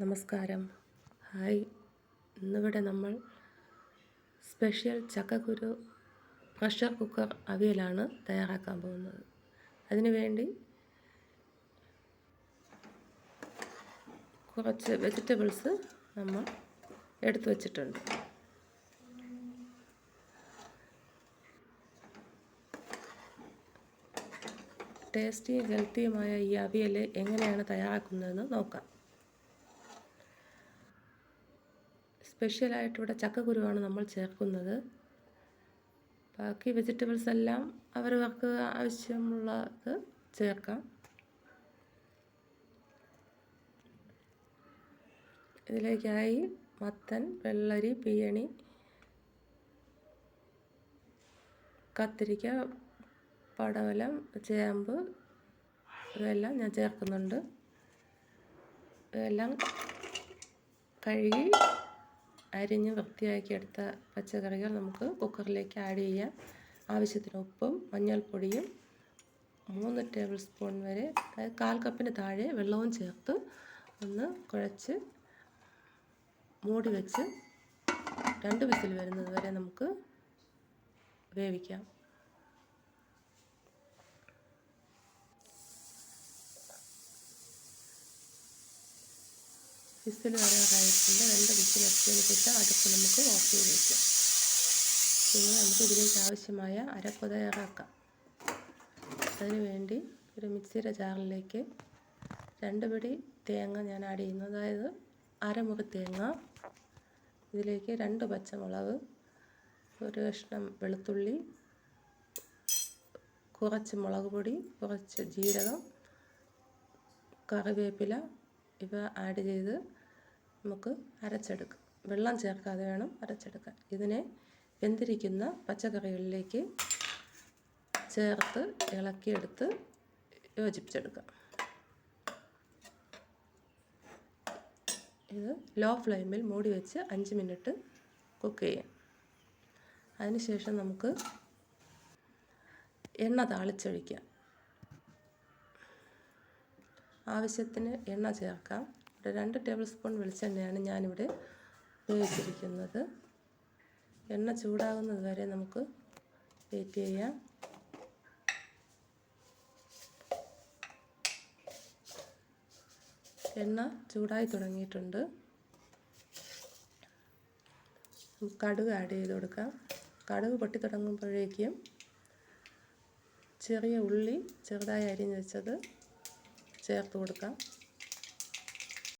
നമസ്കാരം. ഹായ്. ഇന്നിവിടെ നമ്മൾ സ്പെഷ്യൽ ചക്കക്കുരു പ്രഷർ കുക്കർ അവിയലാണ് തയ്യാറാക്കാൻ പോകുന്നത്. അതിനുവേണ്ടി കുറച്ച് വെജിറ്റബിൾസ് നമ്മൾ എടുത്തു വച്ചിട്ടുണ്ട്. ടേസ്റ്റിയും ഹെൽത്തിയുമായ ഈ അവിയൽ എങ്ങനെയാണ് തയ്യാറാക്കുന്നതെന്ന് നോക്കാം. സ്പെഷ്യലായിട്ട് ഇവിടെ ചക്കക്കുരുവാണ് നമ്മൾ ചേർക്കുന്നത്. ബാക്കി വെജിറ്റബിൾസ് എല്ലാം അവരവർക്ക് ആവശ്യമുള്ളത് ചേർക്കാം. ഇതിലേക്കായി മത്തൻ വെള്ളരി പിയണി കത്തിരിക്ക പടവലം ചേമ്പ് ഇവയെല്ലാം ഞാൻ ചേർക്കുന്നുണ്ട്. ഇതെല്ലാം കഴുകി അരിഞ്ഞ് വൃത്തിയാക്കി എടുത്ത പച്ചക്കറികൾ നമുക്ക് കുക്കറിലേക്ക് ആഡ് ചെയ്യാം. ആവശ്യത്തിന് ഉപ്പും മഞ്ഞൾപ്പൊടിയും മൂന്ന് ടേബിൾ സ്പൂൺ വരെ കാൽ കപ്പിന് താഴെ വെള്ളവും ചേർത്ത് ഒന്ന് കുഴച്ച് മൂടി വെച്ച് രണ്ട് വിസിൽ വരുന്നത് വരെ നമുക്ക് വേവിക്കാം. വിസിൽ വരാറായിട്ടുണ്ട് രണ്ട് വിസിൽ എത്തിയതിന് ശേഷം അടുപ്പ് നമുക്ക് ഓഫ് ചെയ്ത് വയ്ക്കാം പിന്നെ നമുക്ക് ഇതിലേക്ക് ആവശ്യമായ അരപ്പ് തയ്യാറാക്കാം അതിന് വേണ്ടി ഒരു മിക്സിയുടെ ജാറിലേക്ക് രണ്ട് പിടി തേങ്ങ ഞാൻ ആഡ് ചെയ്യുന്നു. അതായത് അരമുറി തേങ്ങ. ഇതിലേക്ക് രണ്ട് പച്ചമുളക് ഒരു കഷ്ണം വെളുത്തുള്ളി കുറച്ച് മുളക് പൊടി കുറച്ച് ജീരകം കറിവേപ്പില ഇവ ആഡ് ചെയ്ത് നമുക്ക് അരച്ചെടുക്കാം. വെള്ളം ചേർക്കാതെ വേണം അരച്ചെടുക്കാൻ. ഇതിനെ വെന്തിരിക്കുന്ന പച്ചക്കറികളിലേക്ക് ചേർത്ത് ഇളക്കിയെടുത്ത് യോജിപ്പിച്ചെടുക്കാം. ഇത് ലോ ഫ്ലെയിമിൽ മൂടി വെച്ച് അഞ്ച് മിനിറ്റ് കുക്ക് ചെയ്യാം. അതിനുശേഷം നമുക്ക് എണ്ണ താളിച്ചൊഴിക്കാം. ആവശ്യത്തിന് എണ്ണ ചേർക്കാം. ഇവിടെ രണ്ട് ടേബിൾ സ്പൂൺ വെളിച്ചെണ്ണയാണ് ഞാനിവിടെ ഉപയോഗിച്ചിരിക്കുന്നത്. എണ്ണ ചൂടാകുന്നത് വരെ നമുക്ക് വെയിറ്റ് ചെയ്യാം. എണ്ണ ചൂടായി തുടങ്ങിയിട്ടുണ്ട്. കടുക് ആഡ് ചെയ്ത് കൊടുക്കാം. കടുക് പൊട്ടി തുടങ്ങുമ്പോഴേക്കും ചെറിയ ഉള്ളി ചെറുതായി അരിഞ്ഞ് വെച്ചത് ചേർത്ത് കൊടുക്കാം.